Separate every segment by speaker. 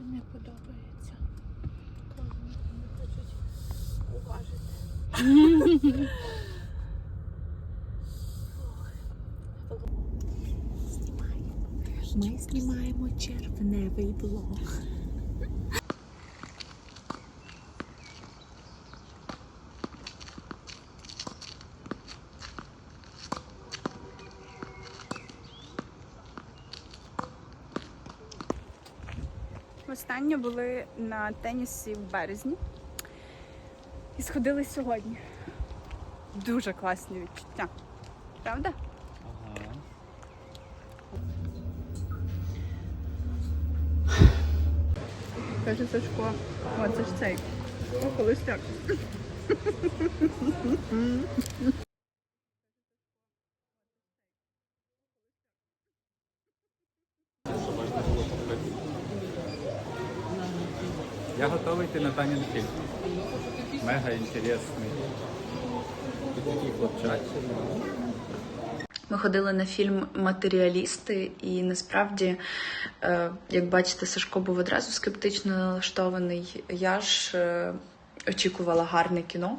Speaker 1: не подобається. Вони не хочуть уважити. Ми знімаємо червневий блог. Востаннє були на тенісі в березні і сходили сьогодні. Дуже класні відчуття. Правда? Каже Сашко, о, це ж цей. О, колись так.
Speaker 2: Я готовий йти на Танін фільм. Мега інтересний. Такий хлопчак.
Speaker 3: Ми ходили на фільм Матеріалісти, і насправді, е, як бачите, Сашко був одразу скептично налаштований. Я ж е, очікувала гарне кіно,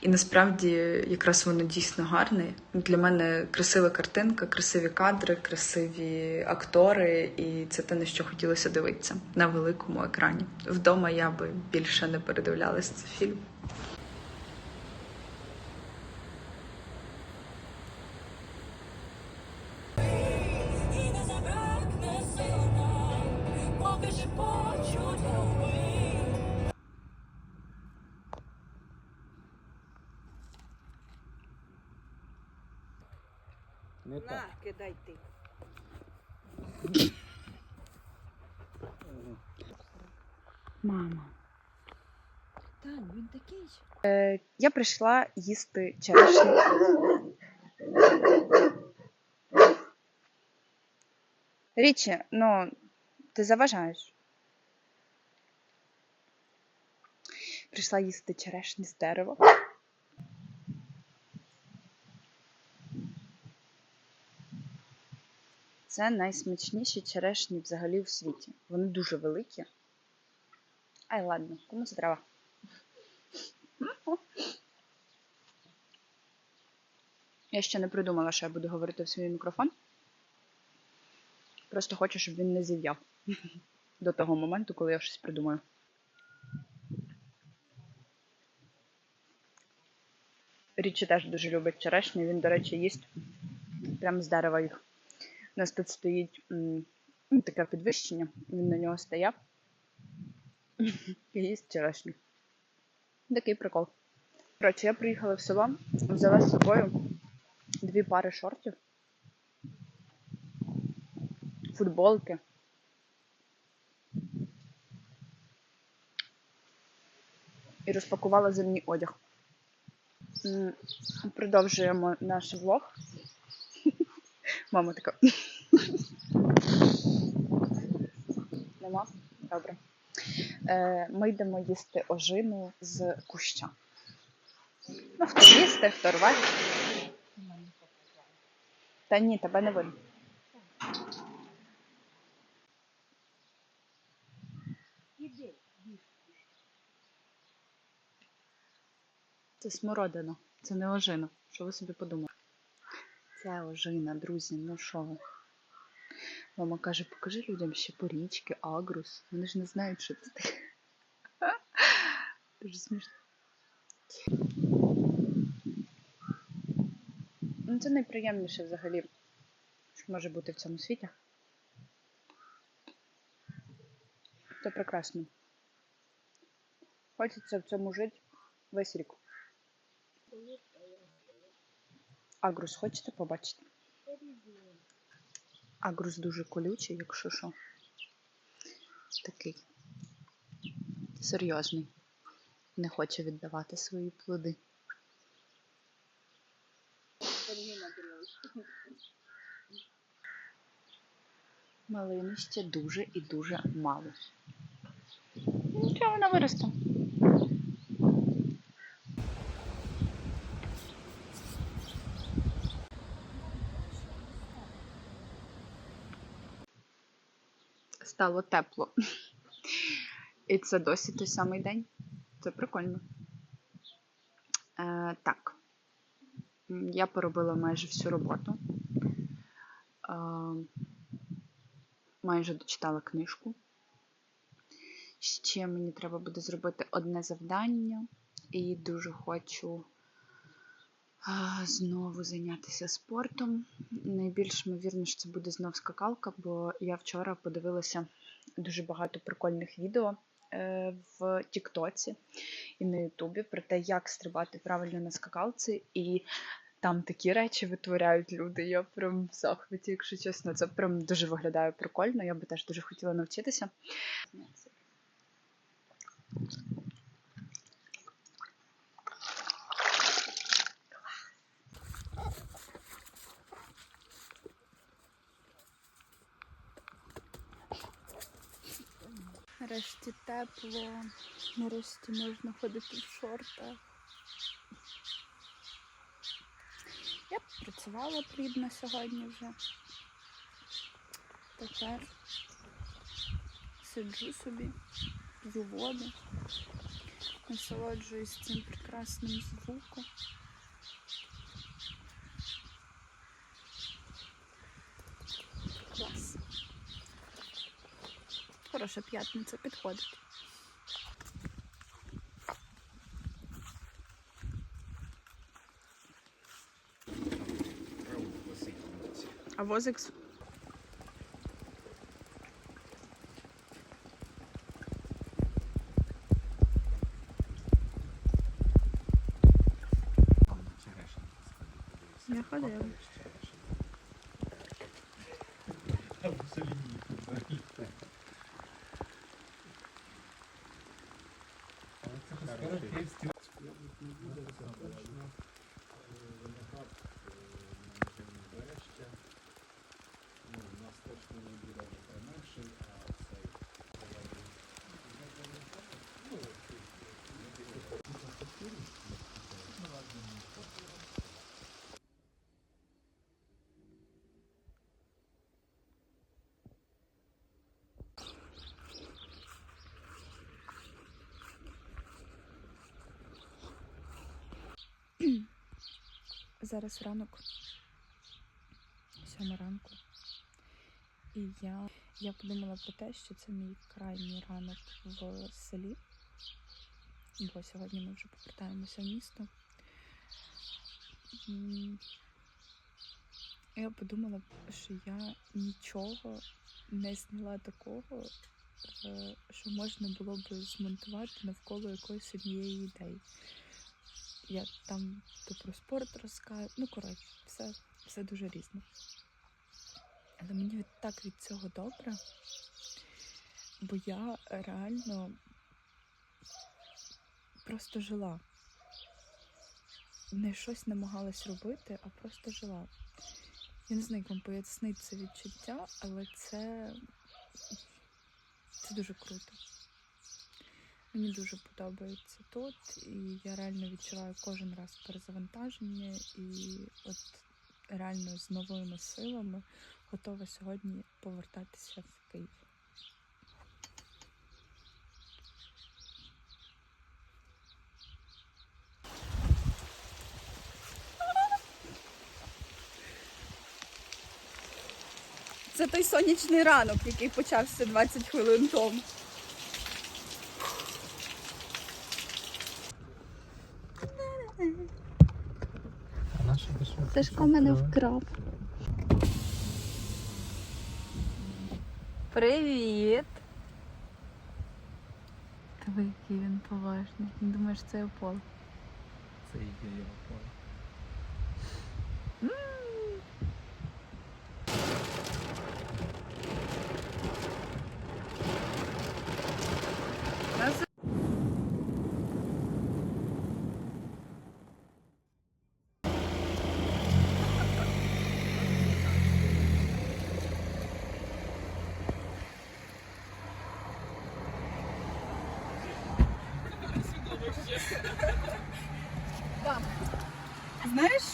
Speaker 3: і насправді якраз воно дійсно гарне. Для мене красива картинка, красиві кадри, красиві актори, і це те, на що хотілося дивитися на великому екрані. Вдома я би більше не передивлялася цей фільм.
Speaker 2: Так.
Speaker 4: кидай ти.
Speaker 1: Мама.
Speaker 4: Тань, він такий.
Speaker 1: Я прийшла їсти черешню. Річі, ну, ти заважаєш. Прийшла їсти черешні з дерева. Це найсмачніші черешні взагалі в світі. Вони дуже великі. Ай, ладно, кому це треба? Я ще не придумала, що я буду говорити в свій мікрофон. Просто хочу, щоб він не зів'яв до того моменту, коли я щось придумаю. Річі теж дуже любить черешню. Він, до речі, їсть прямо з дерева їх. У нас тут стоїть м, ну, таке підвищення. Він на нього стояв і їсть черешню. Такий прикол. Коротше, я приїхала в село, взяла з собою дві пари шортів, футболки. І розпакувала зимній одяг. Продовжуємо наш влог. Мама така. Нема? Добре. Е, Ми йдемо їсти ожину з куща. Ну, хто їсти, хто рвати. Та ні, тебе не видно. Це смородина, це не ожина. Що ви собі подумали? Це ожина, друзі, ну що ви? Мама каже, покажи людям ще порічки, агрус. Вони ж не знають, що це таке. Дуже смішно. Ну, це найприємніше взагалі, що може бути в цьому світі. Це прекрасно. Хочеться в цьому жити весь рік. Агрус хочете побачити? Агрус дуже колючий, якщо що. Такий серйозний. Не хоче віддавати свої плоди. Малини ще дуже і дуже мало. Нічого вона виросте. Стало тепло. І це досі той самий день. Це прикольно. Е, так. Я поробила майже всю роботу. Е, майже дочитала книжку. Ще мені треба буде зробити одне завдання, і дуже хочу знову зайнятися спортом. Найбільш ймовірно, що це буде знов скакалка, бо я вчора подивилася дуже багато прикольних відео е, в Тіктоці і на Ютубі про те, як стрибати правильно на скакалці. І там такі речі витворяють люди. Я прям в захваті, якщо чесно, це прям дуже виглядає прикольно. Я би теж дуже хотіла навчитися. Нарешті тепло, нарешті можна ходити в шортах. Я працювала плідно сьогодні вже. Тепер сиджу собі, п'ю воду, насолоджуюсь цим прекрасним звуком. Хороша п'ятниця підходить. А возик Зараз ранок, сьома ранку. І я, я подумала про те, що це мій крайній ранок в селі. Бо сьогодні ми вже повертаємося в місто. Я подумала, що я нічого не зняла такого, е, що можна було б змонтувати навколо якоїсь однієї ідеї. Я там то про спорт розказую. Ну, коротше, все, все дуже різне. Але мені так від цього добре, бо я реально просто жила. Не щось намагалась робити, а просто жила. Я не знаю, як вам пояснити це відчуття, але це, це дуже круто. Мені дуже подобається тут, і я реально відчуваю кожен раз перезавантаження, і от реально з новими силами готова сьогодні повертатися в Київ. Це той сонячний ранок, який почався 20 хвилин тому. Сашко мене вкрав. Привіт! Диви, який він поважний. Він думає, що це Апол.
Speaker 2: Це і є його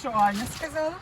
Speaker 5: що Аня сказала?